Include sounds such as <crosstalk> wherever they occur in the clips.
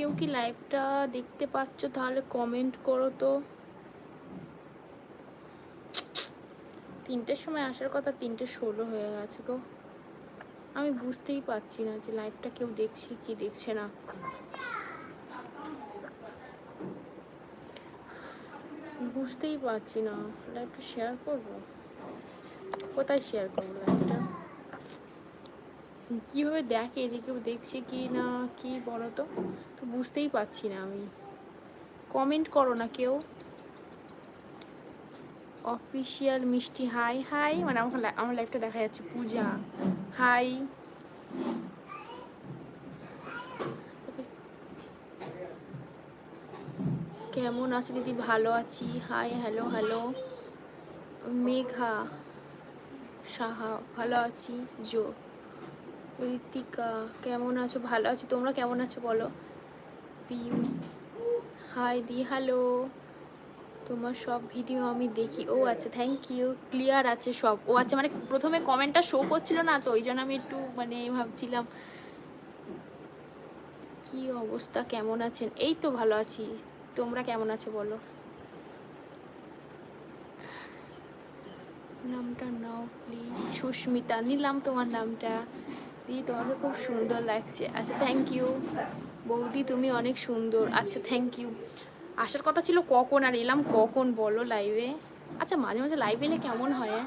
কেউ কি লাইভটা দেখতে পাচ্ছ? তাহলে কমেন্ট করো তো। তিনটের সময় আসার কথা তিনটে ষোলো হয়ে গেছে গো। আমি বুঝতেই পারছি না যে লাইভটা কেউ দেখছে কি দেখছে না। বুঝতেই পারছি না। লাইভটা শেয়ার করব? কোথায় শেয়ার করব লাইভটা কীভাবে দেখে যে কেউ দেখছে কি না, কি বলো তো তো বুঝতেই পারছি না আমি। কমেন্ট করো না কেউ। অফিসিয়াল মিষ্টি হাই হাই। মানে আমার আমার লাইফটা দেখা যাচ্ছে পূজা। হাই। কেমন আছো দিদি? ভালো আছি। Hi, hello hello. Megha, Saha, ভালো আছি। জো ঋতিকা কেমন আছো? ভালো আছি। তোমরা কেমন আছো বলো? পিউ হাই দি হ্যালো তোমার সব ভিডিও আমি দেখি। ও আচ্ছা থ্যাংক ইউ ক্লিয়ার আছে সব। ও আচ্ছা মানে প্রথমে কমেন্টটা শো করছিল না তো, ওই জন্য আমি একটু মানে ভাবছিলাম, কি অবস্থা, কেমন আছেন? এই তো ভালো আছি। তোমরা কেমন আছো বলো? নামটা নাও প্লিজ সুস্মিতা, নিলাম তোমার নামটা। দিদি তোমাকে খুব সুন্দর লাগছে। আচ্ছা থ্যাংক ইউ বৌদি, তুমি অনেক সুন্দর। আচ্ছা থ্যাংক ইউ আসার কথা ছিল কখন? আর এলাম কখন? বলো লাইভে আচ্ছা মাঝে মাঝে লাইভে এলে কেমন হয়?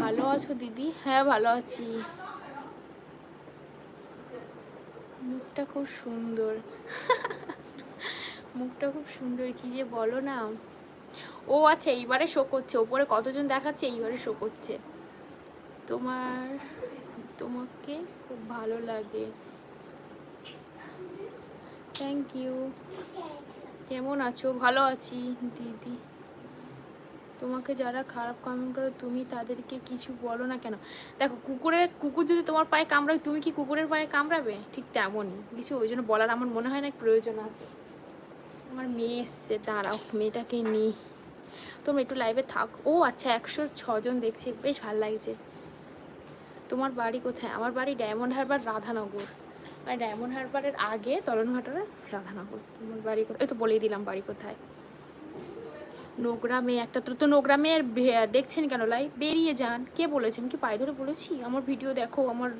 ভালো আছো দিদি? হ্যাঁ ভালো আছি। মুখটা খুব সুন্দর। মুখটা খুব সুন্দর। কি যে বলো না। ও আচ্ছা এইবারে শো করছে। ওপরে কতজন দেখাচ্ছে, এইবারে শো করছে। তোমার তোমাকে খুব ভালো লাগে। থ্যাংক ইউ কেমন আছো? ভালো আছি, দিদি। তোমাকে যারা খারাপ কমেন্ট করে, তুমি তাদেরকে কিছু বলো না কেন? দেখো, কুকুরের, কুকুর যদি তোমার পায়ে কামড়াবে তুমি কি কুকুরের পায়ে কামড়াবে? ঠিক তেমনই। কিছু ওই জন্য বলার আমার মনে হয় না, প্রয়োজন আছে। আমার মেয়ে এসছে, দাঁড়াও, মেয়েটাকে নিই। তোমরা একটু লাইভে থাক। ও আচ্ছা একশো ছজন দেখছে, বেশ ভালো লাগছে। তোমার বাড়ি কোথায়? আমার বাড়ি ডায়মন্ড হারবার রাধানগর। মানে ডায়মন্ড হারবারের আগে তলনঘাটার রাধানগর। তোমার বাড়ি কোথায়? তো বলেই দিলাম বাড়ি কোথায়। নোংরা মেয়ে একটা তো তো ভে- দেখছেন কেন? লাই, বেরিয়ে যান। কে বলেছে? আমি কি পায়ে ধরে বলেছি? আমার ভিডিও দেখো, আমার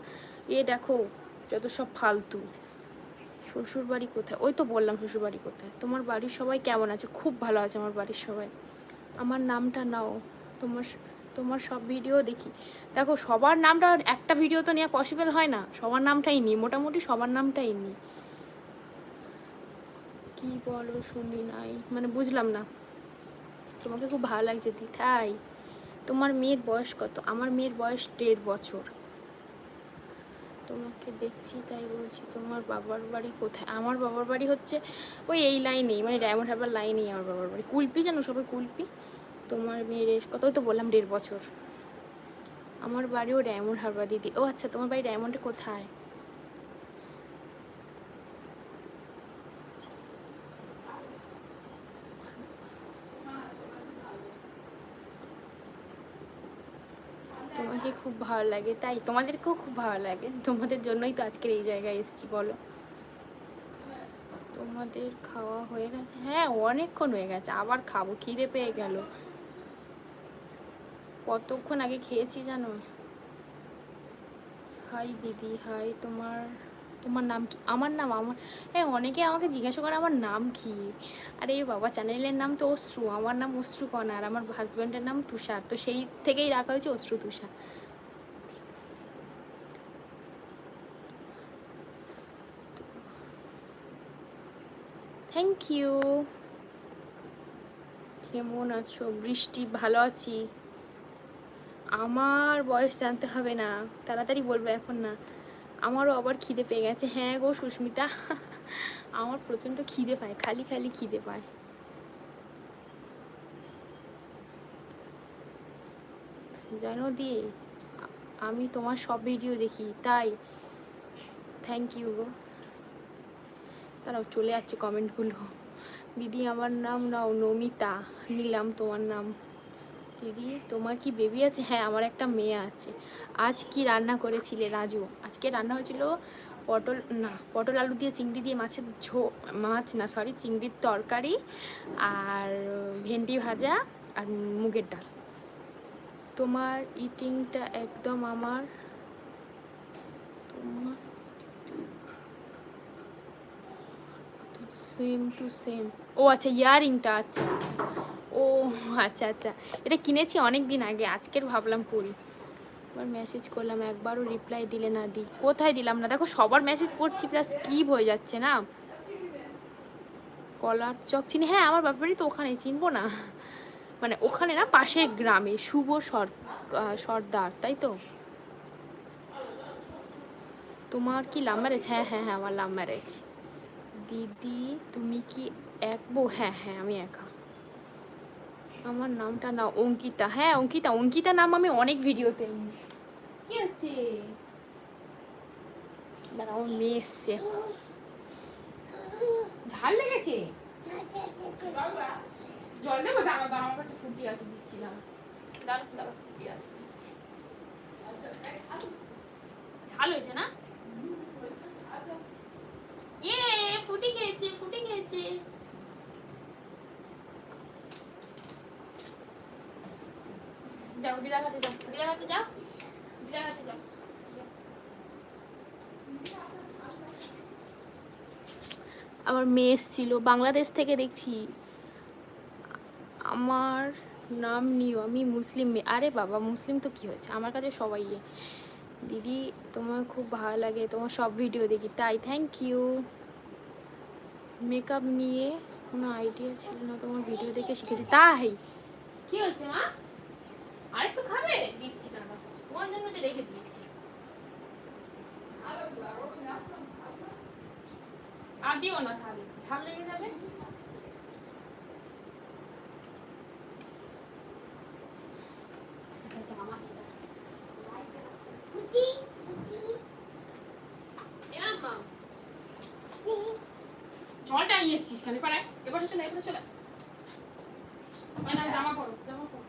এ দেখো, যত সব ফালতু। শ্বশুর বাড়ি কোথায়? ওই তো বললাম শ্বশুর বাড়ি কোথায়। তোমার বাড়ির সবাই কেমন আছে? খুব ভালো আছে আমার বাড়ির সবাই। আমার নামটা নাও। তোমার তোমার সব ভিডিও দেখি। দেখো, সবার নামটা একটা ভিডিও তো নেওয়া পসিবল হয় না। সবার নামটাই নিই, মোটামুটি সবার নামটাই নিই। কি বলো শুনি নাই। মানে বুঝলাম না। তোমাকে খুব ভালো লাগছে দি, তাই। তোমার মেয়ের বয়স কত? আমার মেয়ের বয়স দেড় বছর। তোমাকে দেখছি, তাই বলছি, তোমার বাবার বাড়ি কোথায়? আমার বাবার বাড়ি হচ্ছে ওই এই লাইনেই মানে ডায়মন্ড হারবার লাইনেই আমার বাবার বাড়ি। কুলপি জানো সবাই কুলপি? তোমার মেয়ের এজ কত তো বললাম দেড় বছর। আমার বাড়িও ডায়মন্ড হারবার দিদি। ও আচ্ছা তোমার বাড়ি ডায়মন্ডে কোথায়? তোমাকে খুব ভালো লাগে, তাই? তোমাদেরকেও খুব ভালো লাগে। তোমাদের জন্যই তো আজকের এই জায়গায় এসেছি, বলো। তোমাদের খাওয়া হয়ে গেছে? হ্যাঁ অনেকক্ষণ হয়ে গেছে। আবার খাব, খিদে পেয়ে গেল। কতক্ষণ আগে খেয়েছি জানো? হাই দিদি, হাই, তোমার তোমার নাম কি? আমার নাম, আমার হ্যাঁ অনেকে আমাকে জিজ্ঞাসা করে আমার নাম কি? আরে বাবা, চ্যানেলের নাম তো অশ্রু, আমার নাম অশ্রু কণা আর আমার হাজব্যান্ডের নাম তুষার, তো সেই থেকেই রাখা হয়েছে অশ্রু তুষার। থ্যাংক ইউ কেমন আছো? বৃষ্টি, ভালো আছি? আমার বয়স জানতে হবে না। তাড়াতাড়ি বলবে এখন না। আমারও আবার খিদে পেয়ে গেছে। হ্যাঁ গো সুস্মিতা। আমার প্রচণ্ড খিদে পায়, খালি খালি খিদে পায়। জানো দি আমি তোমার সব ভিডিও দেখি, তাই? থ্যাংক ইউ গো। তারাও চলে যাচ্ছে কমেন্টগুলো দিদি, আমার নাম নাও, নমিতা। নিলাম তোমার নাম। দিদি, তোমার কি বেবি আছে? হ্যাঁ আমার একটা মেয়ে আছে। আজ কি রান্না করেছিলে রাজু? আজকে রান্না হয়েছিল পটল, না, পটল আলু দিয়ে চিংড়ি দিয়ে মাছের ঝো, মাছ না সরি চিংড়ির তরকারি আর ভেন্ডি ভাজা আর মুগের ডাল। তোমার ইটিংটা একদম আমার, তোমার সেম টু সেম ও আচ্ছা ইয়ারিংটা আচ্ছা আচ্ছা। ও আচ্ছা আচ্ছা। এটা কিনেছি অনেক দিন আগে, আজকের ভাবলাম পড়ি এবার মেসেজ করলাম, একবারও রিপ্লাই দিলে না দি। কোথায় দিলাম না? দেখো, সবার মেসেজ পড়ছি প্লাস স্কিপ হয়ে যাচ্ছে না? কলার চক চিনি হ্যাঁ আমার ব্যাপারই তো ওখানে চিনবো না। মানে ওখানে না, পাশের গ্রামে, শুভ সর সর্দার, তাই তো? তোমার কি লাভ ম্যারেজ হ্যাঁ হ্যাঁ হ্যাঁ আমার লাভ ম্যারেজ দিদি, তুমি কি এক বউ? হ্যাঁ হ্যাঁ আমি একা। আমার নামটা না অঙ্কিতা। হ্যাঁ অঙ্কিতা। অঙ্কিতা নাম আমি অনেক ভিডিওতে কি আছে দাঁড়া, আমার মেয়ে এসছে। ঝাল লেগেছে? জল দেবো? দাঁড়া দাঁড়া, আমার কাছে ফুটি আছে, দিচ্ছি, দাঁড়া। দাঁড়া ফুটি আছে, দিচ্ছি। ঝাল হয়েছে না? ইয়ে ফুটি খেয়েছে ফুটি খেয়েছে। যাও কাছে যাও কাছে যাও কাছে যাও। আমার মেয়ে এসছিল বাংলাদেশ থেকে দেখছি। আমার নাম নিও আমি মুসলিম মেয়ে। আরে বাবা মুসলিম তো কি হয়েছে? আমার কাছে সবাই ইয়ে। দিদি তোমার খুব ভালো লাগে তোমার সব ভিডিও দেখি। তাই থ্যাংক ইউ মেকআপ নিয়ে কোনো আইডিয়া ছিল না তোমার ভিডিও দেখে শিখেছি। তাই! কি হচ্ছে মা? আরেকটু খাবে? দিচ্ছি না তোমার জন্য তো রেখে দিয়েছি। আর দিও না তাহলে। ঝাল লেগে যাবে? জলটা নিয়ে এসছিস কেন? পারে এবারে চলে এবারে চলে জামা পরো জামা পরো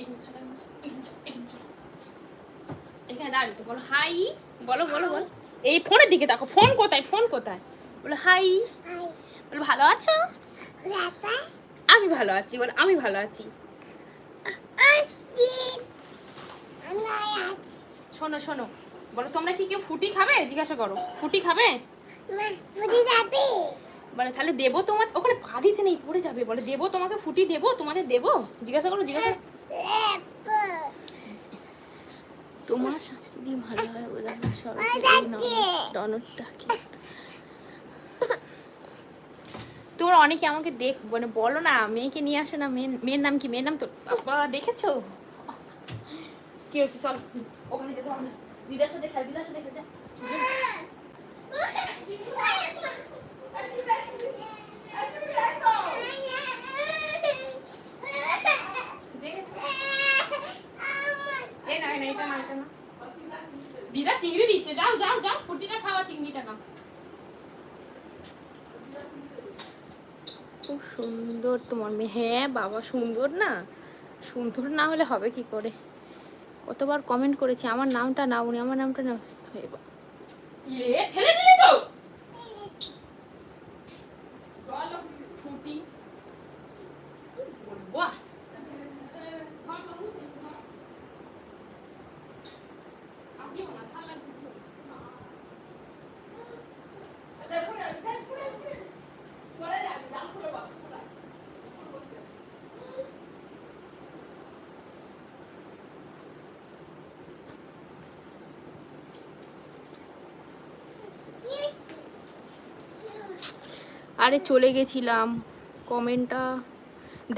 এখানে চলে, এখানে চলে, এখানে চলে। এখানে দাঁড়িয়ে তো বলো হাই। বলো বলো বলো। এই ফোনের দিকে দেখো ফোন কোথায় ফোন কোথায়? বলো হাই। বলো ভালো আছো? আমি ভালো আছি বলো আমি ভালো আছি। শোনো শোনো। বলো তোমরা কি কেউ ফুটি খাবে? জিজ্ঞাসা করো। ফুটি খাবে? বলে তাহলে দেবো তোমার ওখানে বাড়িতে নেই পড়ে যাবে। বলে দেবো তোমাকে ফুটি দেবো তোমাদের দেবো? জিজ্ঞাসা করো জিজ্ঞাসা তোমার শাশুড়ি ভালো হয় বলে আমার সবাইকে ননদটাকে তোমরা অনেকে আমাকে দেখ মানে বলো না মেয়েকে নিয়ে আসো না মেয়ের মেয়ের নাম কি মেয়ের নাম তো বাবা দেখেছ? কি হচ্ছে চল ওখানে যেতে হবে দিদার সাথে খেল দিদার সাথে খেলছে <laughs> <laughs> এই না এই না এটা না এটা না দিদা চিংড়ি দিচ্ছে যাও যাও যাও ফুটিটা খাওয়া চিংড়িটা না খুব সুন্দর তোমার মেয়ে হ্যাঁ বাবা সুন্দর না? সুন্দর না হলে হবে কি করে? কতবার কমেন্ট করেছি, আমার নামটা নাও উনি আমার নামটা নাও আরে চলে গেছিলাম। কমেন্টটা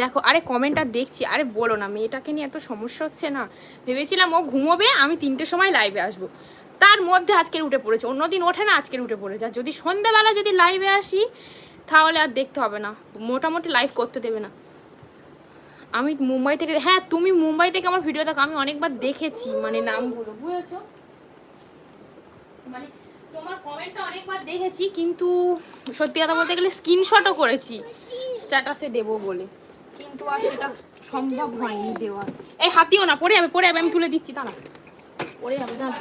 দেখো, আরে কমেন্টটা দেখছি, আরে বলো না, মেয়েটাকে নিয়ে এত সমস্যা হচ্ছে না। ভেবেছিলাম ও ঘুমোবে, আমি তিনটের সময় লাইভে আসব। তার মধ্যে আজকের উঠে পড়েছে, অন্যদিন ওঠে না, আজকের উঠে পড়েছে। আর যদি সন্ধ্যাবেলা যদি লাইভে আসি, তাহলে আর দেখতে হবে না, মোটামুটি লাইভ করতে দেবে না। আমি মুম্বাই থেকে হ্যাঁ তুমি মুম্বাই থেকে আমার ভিডিও দেখো, আমি অনেকবার দেখেছি মানে নামগুলো বুঝেছ? মানে তোমার কমেন্টটা অনেকবার দেখেছি, কিন্তু সত্যি কথা বলতে গেলে স্ক্রিনশটও করেছি। স্ট্যাটাসে দেবো বলে। কিন্তু আর সেটা সম্ভব হয়নি দেওয়া এই হাতিও না, পড়ে যাবে পড়ে যাবে, আমি তুলে দিচ্ছি, দাঁড়া। পড়ে যাবে, দাঁড়া।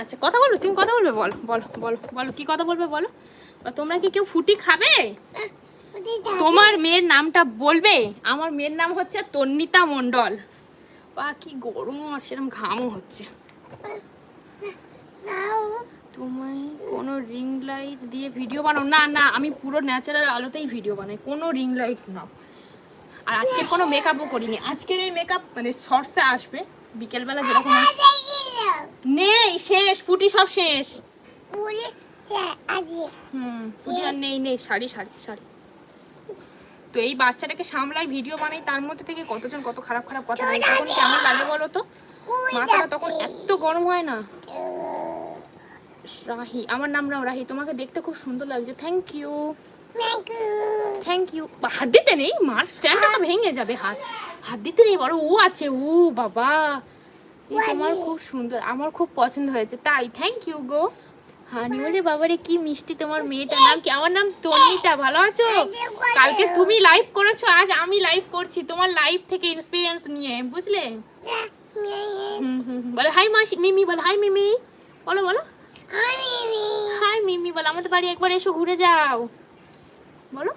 আচ্ছা কথা বলবে তুমি কথা বলবে, বলো বলো বলো বলো, কি কথা বলবে বলো? তোমরা কি কেউ ফুটি খাবে? তোমার মেয়ের নামটা বলবে? আমার মেয়ের নাম হচ্ছে তন্নিতা মণ্ডল। বা কি গরম আর সেরকম ঘামও হচ্ছে। তোমায় কোনো রিং লাইট দিয়ে ভিডিও বানাও? না না আমি পুরো ন্যাচারাল আলোতেই ভিডিও বানাই। কোনো রিং লাইট না। আর আজকে কোনো মেকআপও করিনি। আজকের এই মেকআপ মানে শর্টসে আসবে। বিকেলবেলা যেরকম নেই শেষ ফুটি সব শেষ। হুম ফুটি আর নেই নেই শাড়ি শাড়ি শাড়ি। তো এই বাচ্চাটাকে সামলাই ভিডিও বানাই তার মধ্যে থেকে কতজন কত খারাপ খারাপ কথা বলে তখন কেমন লাগে বলো তো? মাথাটা তখন এত গরম হয় না। রাহি আমার নাম নাম রাহি তোমাকে দেখতে খুব সুন্দর লাগছে। থ্যাংক ইউ থ্যাংক ইউ হাত দিতে নেই মার স্ট্যান্ডটা তো ভেঙে যাবে হাত। হাত দিতে নেই বড় ও আছে ও বাবা। তোমার খুব সুন্দর আমার খুব পছন্দ হয়েছে। তাই থ্যাংক ইউ গো। হানি বলে বাবারে কি মিষ্টি তোমার মেয়েটার নাম কি? আমার নাম তন্নিতা ভালো আছো? কালকে তুমি লাইভ করেছ আজ আমি লাইভ করছি তোমার লাইভ থেকে এক্সপিরিয়েন্স নিয়ে বুঝলে। বলো হাই মাসি মিমি বলো হাই মিমি। বলো বলো। হাই মিমি। বলো আমাদের বাড়ি একবার এসো ঘুরে যাও। বলো।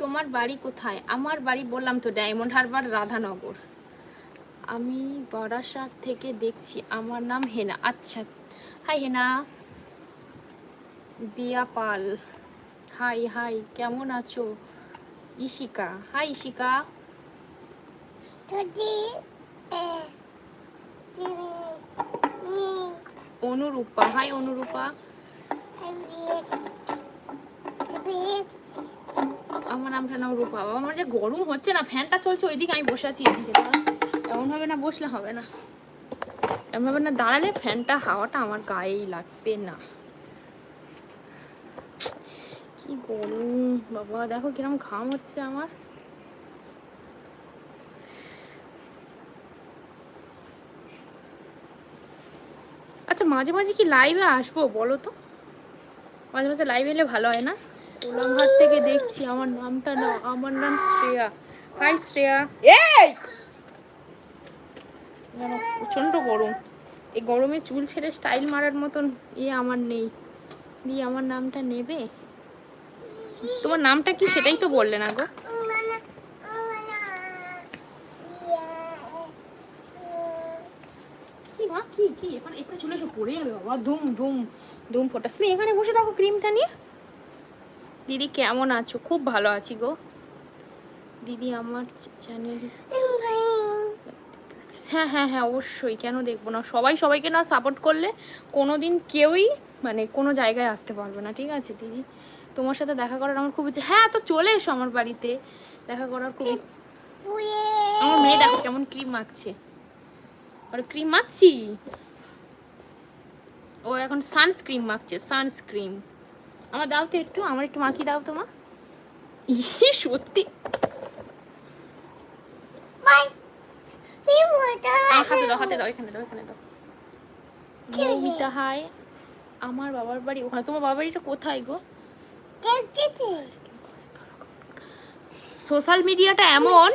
তোমার বাড়ি কোথায়? আমার বাড়ি বললাম তো ডায়মন্ড হারবার রাধানগর। আমি বারাসাত থেকে দেখছি। আমার নাম হেনা। আচ্ছা। Hi Hena. Diya Pal hi hi. কেমন আছো? ইশিকা হাই ইশিকা অনুরূপা। হাই অনুরূপা। আমার নামটা নাম রূপা। বাবা আমার যে গরম হচ্ছে না ফ্যানটা চলছে ওইদিকে আমি বসে আছি এদিকে। এমন ভাবে না বসলে হবে না। এমন ভাবে না দাঁড়ালে ফ্যানটা হাওয়াটা আমার গায়েই লাগবে না। কি গরম, বাবা, দেখো কিরম ঘাম হচ্ছে আমার। আচ্ছা মাঝে মাঝে কি লাইভে আসব বলো তো? মাঝে মাঝে লাইভ এলে ভালো হয় না? কোলাঘাট থেকে দেখছি, আমার নামটা না আমার নাম শ্রেয়া। হাই শ্রেয়া। যেন প্রচণ্ড গরম। এই গরমে চুল ছেড়ে স্টাইল মারার মতন ইয়ে আমার নেই। দিয়ে আমার নামটা নেবে? তোমার নামটা কি সেটাই তো বললে না গো। বাবা। ধুম ধুম ধুম এখানে বসে থাকো ক্রিমটা নিয়ে। দিদি কেমন আছো? খুব ভালো আছি গো। দিদি আমার চ্যানেল হ্যাঁ হ্যাঁ হ্যাঁ অবশ্যই। কেন দেখব না? সবাই সবাইকে না সাপোর্ট করলে কোনো দিন কেউই মানে কোনো জায়গায় আসতে পারবে না। ঠিক আছে, দিদি? তোমার সাথে দেখা করার আমার খুব ইচ্ছে। হ্যাঁ তো চলে এসো আমার বাড়িতে। দেখা করার খুব আমার মেয়ে দেখো কেমন ক্রিম মাখছে। আর ক্রিম মাখছি? ও এখন সানস্ক্রিম মাখছে সানস্ক্রিম আমার দাও তো একটু, আমার একটু মাখিয়ে দাও তোমা ই সত্যি। আমার হাতে দাও হাতে দাও এখানে দাও এখানে দাও। মৌমিতা হাই। আমার বাবার বাড়ি ওখানে। তোমার বাবার বাড়িটা কোথায় গো? সোশ্যাল মিডিয়াটা এমন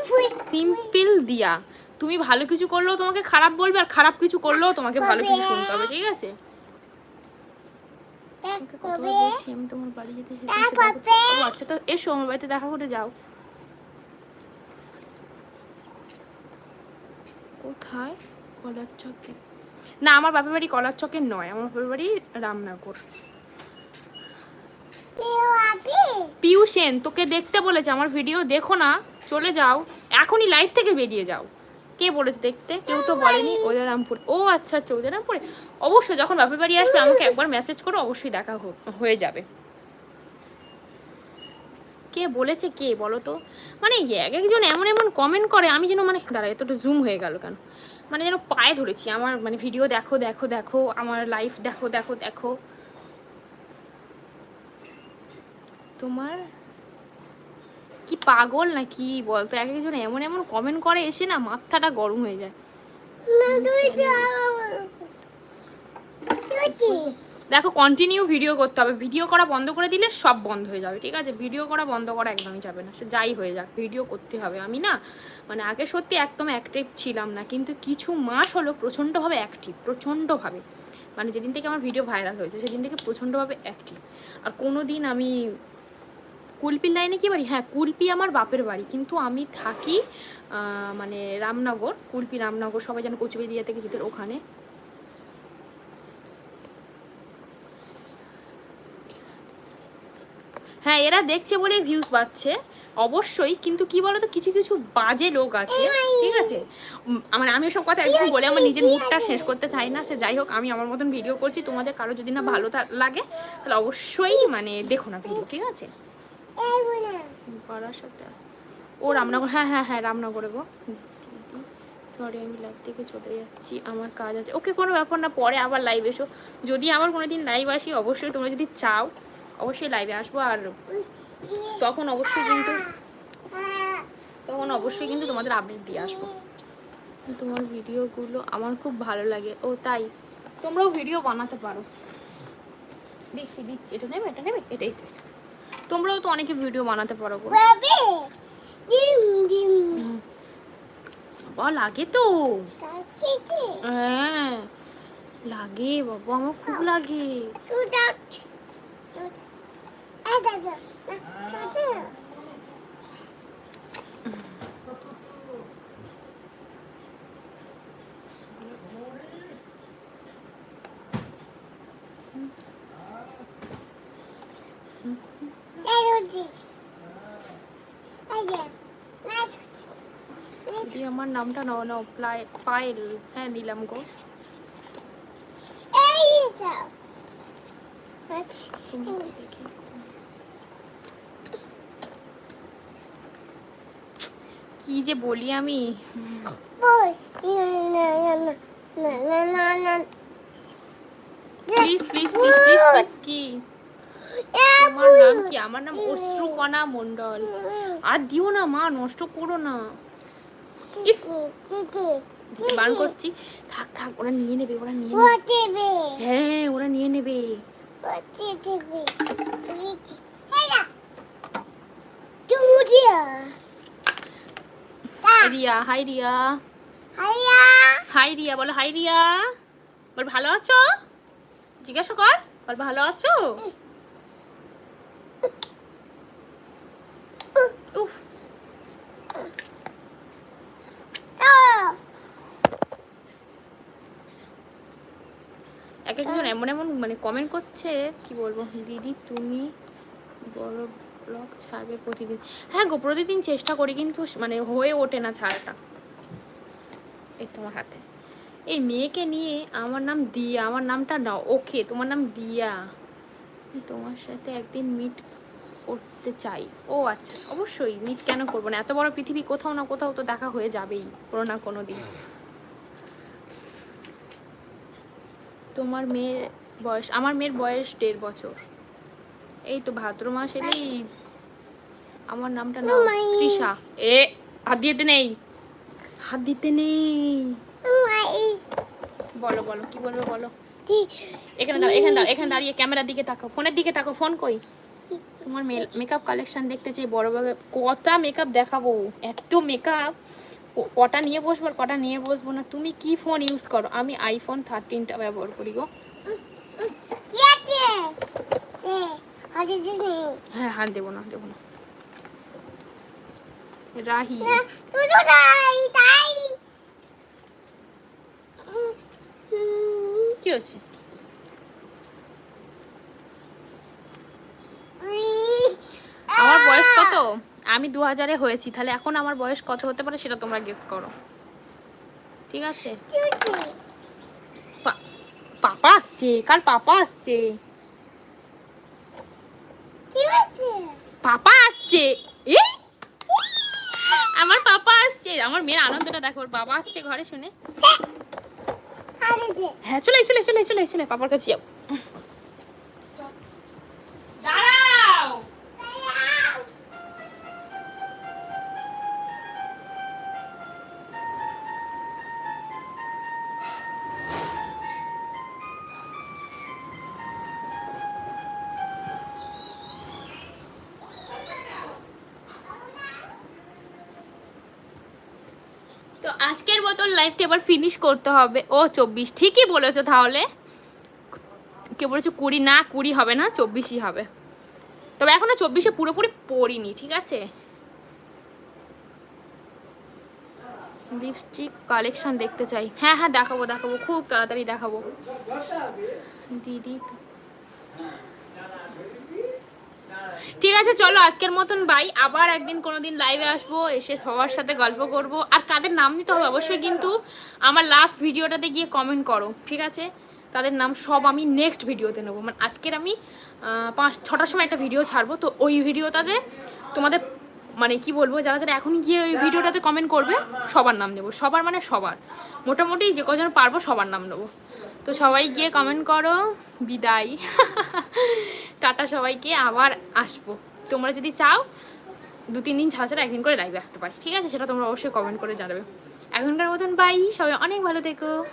সিম্পল দিয়া। তুমি ভালো কিছু করলেও তোমাকে খারাপ বলবে আর খারাপ কিছু করলেও তোমাকে ভালো কিছু শুনতে হবে ঠিক আছে? আমি তোমার বাড়ি যেতে আচ্ছা তো এসো আমার বাড়িতে দেখা করে যাও। কোথায়? কলার চকে। না আমার বাপের বাড়ি কলার চকের নয় আমার বাপের বাড়ি রামনগর। পিউ সেন তোকে দেখতে বলেছে আমার ভিডিও দেখো না চলে যাও। এখনই লাইভ থেকে বেরিয়ে যাও। কে বলেছে দেখতে? কেউ তো বলেনি ওজারামপুর ও আচ্ছা আচ্ছা ওজারামপুরে অবশ্যই যখন বাপের বাড়ি আসবে আমাকে একবার মেসেজ করো অবশ্যই দেখা হয়ে যাবে। কে বলেছে কে বলো তো? মানে এক একজন এমন এমন কমেন্ট করে আমি যেন মানে দাঁড়া এতটা জুম হয়ে গেল কেন? মানে যেন পায়ে ধরেছি আমার মানে ভিডিও দেখো দেখো দেখো আমার লাইফ দেখো দেখো দেখো। তোমার কি পাগল না কি বলতো? এক একজন এমন এমন কমেন্ট করে এসে না মাথাটা গরম হয়ে যায়। দেখো কন্টিনিউ ভিডিও করতে হবে। ভিডিও করা বন্ধ করে দিলে সব বন্ধ হয়ে যাবে, ঠিক আছে? ভিডিও করা বন্ধ করা একদমই যাবে না। সে যাই হয়ে যাক ভিডিও করতে হবে। আমি না মানে আগে সত্যি একদম অ্যাক্টিভ ছিলাম না, কিন্তু কিছু মাস হলো প্রচণ্ডভাবে অ্যাক্টিভ প্রচণ্ডভাবে। মানে যেদিন থেকে আমার ভিডিও ভাইরাল হয়েছে, সেদিন থেকে প্রচণ্ডভাবে অ্যাক্টিভ আর কোনো দিন আমি কুলপির লাইনে কি বাড়ি? হ্যাঁ কুলপি আমার বাপের বাড়ি, কিন্তু আমি থাকি মানে রামনগর, কুলপি রামনগর, সবাই যেন কচুবেদিয়া থেকে ভিতর ওখানে। হ্যাঁ এরা দেখছে বলে ভিউজ পাচ্ছে অবশ্যই কিন্তু কি বলতো কিছু কিছু বাজে লোক আছে ঠিক আছে? উম, মানে আমি সব কথা একদম বলে আমার নিজের মুডটা শেষ করতে চাই না সে যাই হোক আমি আমার মতন ভিডিও করছি তোমাদের কারও যদি না ভালো লাগে তাহলে অবশ্যই মানে দেখো না ভিডিও ঠিক আছে? ও রামনগর হ্যাঁ হ্যাঁ হ্যাঁ রামনগরে গো। সরি আমি লাইভ থেকে চলে যাচ্ছি আমার কাজ আছে। ওকে কোনো ব্যাপার না পরে আবার লাইভ এসো। যদি আবার কোনো দিন লাইভ আসি অবশ্যই তোমরা যদি চাও অবশ্যই লাইভে আসব আর তখন অবশ্যই কিন্তু তখন অবশ্যই কিন্তু তোমাদের আপডেট দিয়ে আসব। তোমার ভিডিওগুলো আমার খুব ভালো লাগে। ও তাই। তোমরাও ভিডিও বানাতে পারো। দিচ্ছি দিচ্ছি। এটা নেবে এটা নেবে? এটাই তোমরাও তো অনেকে ভিডিও বানাতে পারো। বাবা! লাগে তো। হ্যাঁ। লাগে বাবা আমার খুব লাগে। আমার নামটা নাও নাও প্লাই পায়েল হ্যাঁ নিলাম গো তোমাকে দেখে কি যে বলি আমি? প্লিজ প্লিজ প্লিজ প্লিজ কি আমার নাম কি? আমার নাম অশ্রুকণা মণ্ডল। আর দিও না মা নষ্ট করো না। ইস! বান করছি। থাক থাক ওরা নিয়ে নেবে ওরা নিয়ে নেবে। হ্যাঁ ওরা নিয়ে নেবে। রিয়া হাই রিয়া হাই রিয়া বলো হাই রিয়া বল ভালো আছো জিজ্ঞাসা কর বল ভালো আছো উফ এক একজন এমন এমন মানে কমেন্ট করছে, কি বলব? দিদি, তুমি বড় ব্লগ ছাড়বে প্রতিদিন। হ্যাঁ গো, প্রতিদিন চেষ্টা করি কিন্তু মানে হয়ে ওঠে না ছাড়াটা। এই তোমার হাতে। এই মেয়েকে নিয়ে আমার নাম দিয়া, আমার নামটা না, ওকে, তোমার নাম দিয়া। তোমার সাথে একদিন মিট করতে চাই। ও আচ্ছা অবশ্যই মিট কেন করব না? এত বড় পৃথিবী কোথাও না কোথাও তো দেখা হয়ে যাবেই, কোনো না কোনো দিন। তোমার মেয়ের বয়স আমার মেয়ের বয়স দেড় বছর। এই তো ভাদ্র মাস এলেই আমার নামটা না তৃষা। এ হাত দিতে নেই। হাত দিতে নেই। বলো বলো কি বলবে বলো? এখানে দাঁড়া এখানে দাঁড়া এখানে দাঁড়িয়ে ক্যামেরার দিকে তাকাও। ফোনের দিকে তাকাও ফোন কই? তোমার মেকআপ কালেকশন দেখতে চাই বড় বড় কটা মেকআপ দেখাবো? এত মেকআপ কটা নিয়ে বসবো আর কটা নিয়ে বসবো না? তুমি কি ফোন ইউজ করো? আমি আইফোন থার্টিনটা ব্যবহার করি গো। হ্যাঁ হাত দেবো না দেবো না। রাহি। কি হচ্ছে আমার কত আমি দু হাজারে হয়েছি তাহলে এখন আমার বয়স কত হতে পারে সেটা তোমরা গেস করো। ঠিক আছে? পাপা আসছে কার পাপা আসছে? পাপা আসছে। এই! আমার পাপা আসছে। আমার মেয়ের আনন্দটা দেখো ওর বাবা আসছে ঘরে শুনে। হ্যাঁ চলে চলে চলে চলে চলে পাপার কাছে যাও। আজকের মতন লাইফটা এবার ফিনিশ করতে হবে। ও, চব্বিশ। ঠিকই বলেছ তাহলে। কে বলেছ কুড়ি। না, কুড়ি হবে না, চব্বিশই হবে। তবে এখনও চব্বিশে পুরোপুরি পড়িনি, ঠিক আছে? লিপস্টিক কালেকশন দেখতে চাই। হ্যাঁ হ্যাঁ দেখাবো দেখাবো। খুব তাড়াতাড়ি দেখাবো। দিদি ঠিক আছে, চলো আজকের মতন বাই আবার একদিন কোনোদিন লাইভে আসব, এসে সবার সাথে গল্প করব। আর কাদের নাম নিতে হবে অবশ্যই কিন্তু আমার লাস্ট ভিডিওটাতে গিয়ে কমেন্ট করো, ঠিক আছে? তাদের নাম সব আমি নেক্সট ভিডিওতে নেব। মানে আজকের আমি পাঁচ, ছটার সময় একটা ভিডিও ছাড়বো। তো ওই ভিডিওটাতে তোমাদের মানে কি বলব, যারা যারা এখন গিয়ে ওই ভিডিওটাতে কমেন্ট করবে, সবার নাম নেব। সবার মানে সবার। মোটামুটি যে কজন পারব সবার নাম নেব। তো সবাই গিয়ে কমেন্ট করো। বিদায়। <laughs> টাটা সবাইকে, আবার আসব। তোমরা যদি চাও, দু, তিন দিন ছাড়া ছাড়া একদিন করে লাইভে আসতে পারি। ঠিক আছে? সেটা তোমরা অবশ্যই কমেন্ট করে জানাবে। এখনকার মতন বাই সবাই অনেক ভালো থেকো।